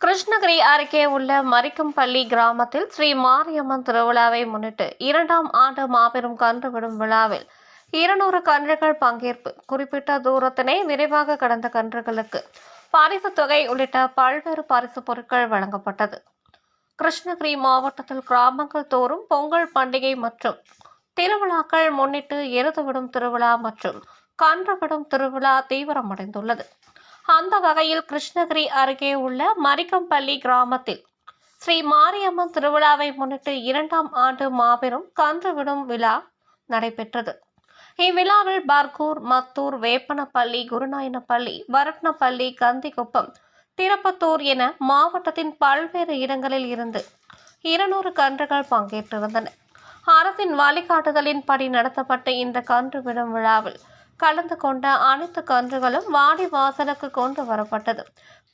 கிருஷ்ணகிரி அருகே உள்ள மரிக்கம்பள்ளி கிராமத்தில் ஸ்ரீ மாரியம்மன் திருவிழாவை முன்னிட்டு இரண்டாம் ஆண்டு மாபெரும் கன்று விடும் விழாவில் இருநூறு கன்றுகள் பங்கேற்பு. குறிப்பிட்ட தூரத்தினை விரைவாக கடந்த கன்றுகளுக்கு பரிசு தொகை உள்ளிட்ட பல்வேறு பரிசு பொருட்கள் வழங்கப்பட்டது. கிருஷ்ணகிரி மாவட்டத்தில் கிராமங்கள் தோறும் பொங்கல் பண்டிகை மற்றும் திருவிழாக்கள் முன்னிட்டு எருதுவிடும் திருவிழா மற்றும் கன்றுவிடும் திருவிழா தீவிரமடைந்துள்ளது. அந்த வகையில் கிருஷ்ணகிரி அருகே உள்ள மரிக்கம்பள்ளி கிராமத்தில் ஸ்ரீ மாரியம்மன் திருவிழாவை முன்னிட்டு இரண்டாம் ஆண்டு மாபெரும் கன்றுவிடும் விழா நடைபெற்றது. இவ்விழாவில் பர்கூர் மத்தூர் வேப்பனப்பள்ளி குருநாயனப்பள்ளி வரட்னப்பள்ளி கந்திக்குப்பம் திருப்பத்தூர் என மாவட்டத்தின் பல்வேறு இடங்களில் இருந்து இருநூறு கன்றுகள் பங்கேற்றிருந்தன. அரசின் வழிகாட்டுதலின்படி நடத்தப்பட்ட இந்த கன்று விடும் விழாவில் கலந்து கொண்ட அனைத்து கன்றுகளும் வாடி வாசலுக்கு கொண்டு வரப்பட்டது.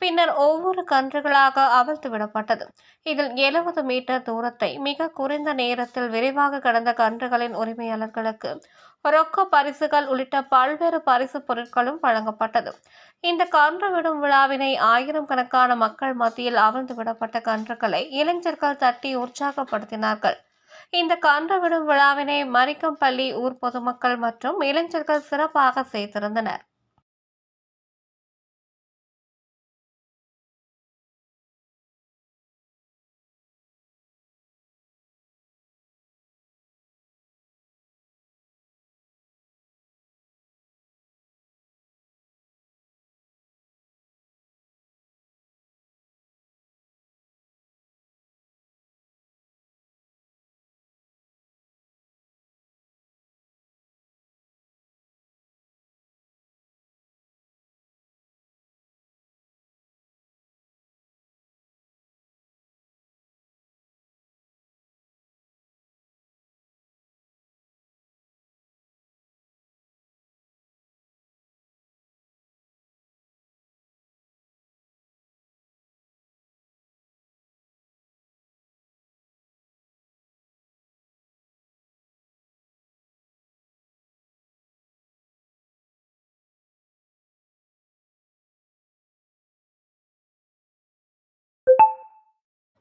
பின்னர் ஒவ்வொரு கன்றுகளாக அவிழ்த்து விடப்பட்டது. இதில் எழுபது மீட்டர் தூரத்தை மிக குறைந்த நேரத்தில் விரைவாக கடந்த கன்றுகளின் உரிமையாளர்களுக்கு ரொக்க பரிசுகள் உள்ளிட்ட பல்வேறு பரிசு பொருட்களும் வழங்கப்பட்டது. இந்த கன்று விடும் விழாவினை ஆயிரம் கணக்கான மக்கள் மத்தியில் அவிழ்ந்து விடப்பட்ட கன்றுகளை இளைஞர்கள் தட்டி உற்சாகப்படுத்தினார்கள். இந்த கன்று விடும் விழாவினை மறிக்கம்பள்ளி ஊர் பொதுமக்கள் மற்றும் இளைஞர்கள் சிறப்பாக செய்திருந்தனர்.